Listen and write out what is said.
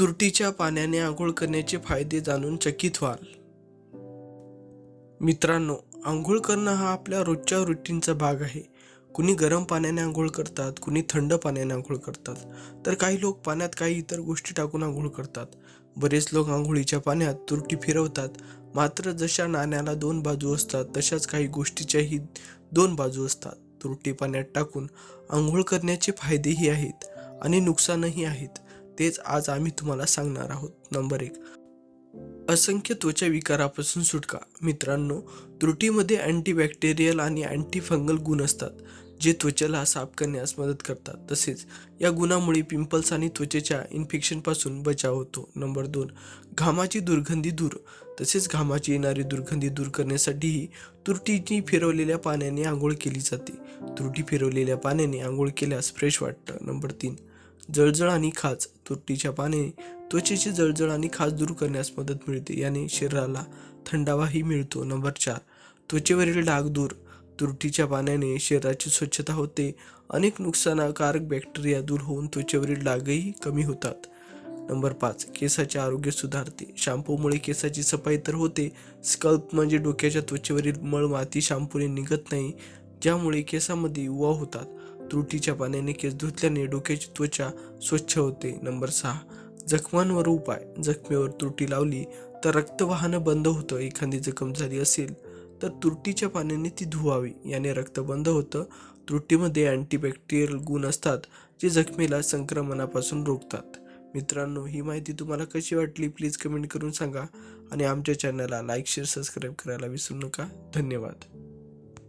तुरटीच्या पाण्याने आंघोळ करण्याचे फायदे जाणून चकित व्हाल. मित्रांनो आंघोळ करणं हा आपल्या रोजच्या रुटीनचा भाग आहे. कुणी गरम पाण्याने आंघोळ करतात कुणी थंड पाण्याने आंघोळ करतात. तर काही लोक पाण्यात काही इतर गोष्टी टाकून आंघोळ करतात. बरेच लोक आंघोळीच्या पाण्यात तुरटी फिरवतात. मात्र जशा नाण्याला दोन बाजू असतात तशाच काही गोष्टीच्याही दोन बाजू असतात. तुरटी पाण्यात टाकून आंघोळ करण्याचे फायदेही आहेत आणि नुकसानही आहेत. तेच आज आम्ही तुम्हाला सांगणार आहोत. नंबर एक. असंख्य त्वचा विकारापासून सुटका. मित्रांनो त्रुटीमध्ये अँटीबॅक्टेरियल आणि अँटीफंगल गुण असतात जे त्वचेला साफ करण्यास मदत करतात. तसेच या गुणामुळे पिंपल्स आणि त्वचेच्या इन्फेक्शनपासून बचाव होतो. नंबर दोन. घामाची दुर्गंधी दूर. तसेच घामाची येणारी दुर्गंधी दूर करण्यासाठीही तुरटीची फिरवलेल्या पाण्याने आंघोळ केली जाते. तुरटी फिरवलेल्या पाण्याने आंघोळ केल्यास फ्रेश वाटतं. नंबर तीन. जळजळ आणि खाज तुरटीच्या पाने त्वचेची जळजळ आणि खाज दूर करण्यास मदत मिळते. याने शरीराला थंडावाही मिळतो. नंबर चार त्वचेवरील डाग दूर. तुरटीच्या पाण्याने शरीराची स्वच्छता होते. अनेक नुकसानकारक बॅक्टेरिया दूर होऊन त्वचेवरील डागही कमी होतात. नंबर पाच केसाचे आरोग्य सुधारते. शॅम्पूमुळे केसाची सफाई तर होते. स्कल्प म्हणजे डोक्याच्या त्वचेवरील मळ माती शॅम्पूने निघत नाही ज्यामुळे केसामध्ये युवा होतात. त्रुटीच्या पाण्याने केस धुतल्याने डोक्याची त्वचा स्वच्छ होते. नंबर सहा. जखमांवर उपाय. जखमेवर त्रुटी लावली तर रक्त वाहनं बंद होतं. एखादी जखम झाली असेल तर तुरटीच्या पाण्याने ती धुवावी. याने रक्त बंद होतं. तुरटीमध्ये अँटीबॅक्टेरियल गुण असतात जे जखमेला संक्रमणापासून रोखतात. मित्रांनो ही माहिती तुम्हाला कशी वाटली? प्लीज कमेंट करून सांगा आणि आमच्या चॅनलला लाईक शेअर सबस्क्राईब करायला विसरू नका. धन्यवाद.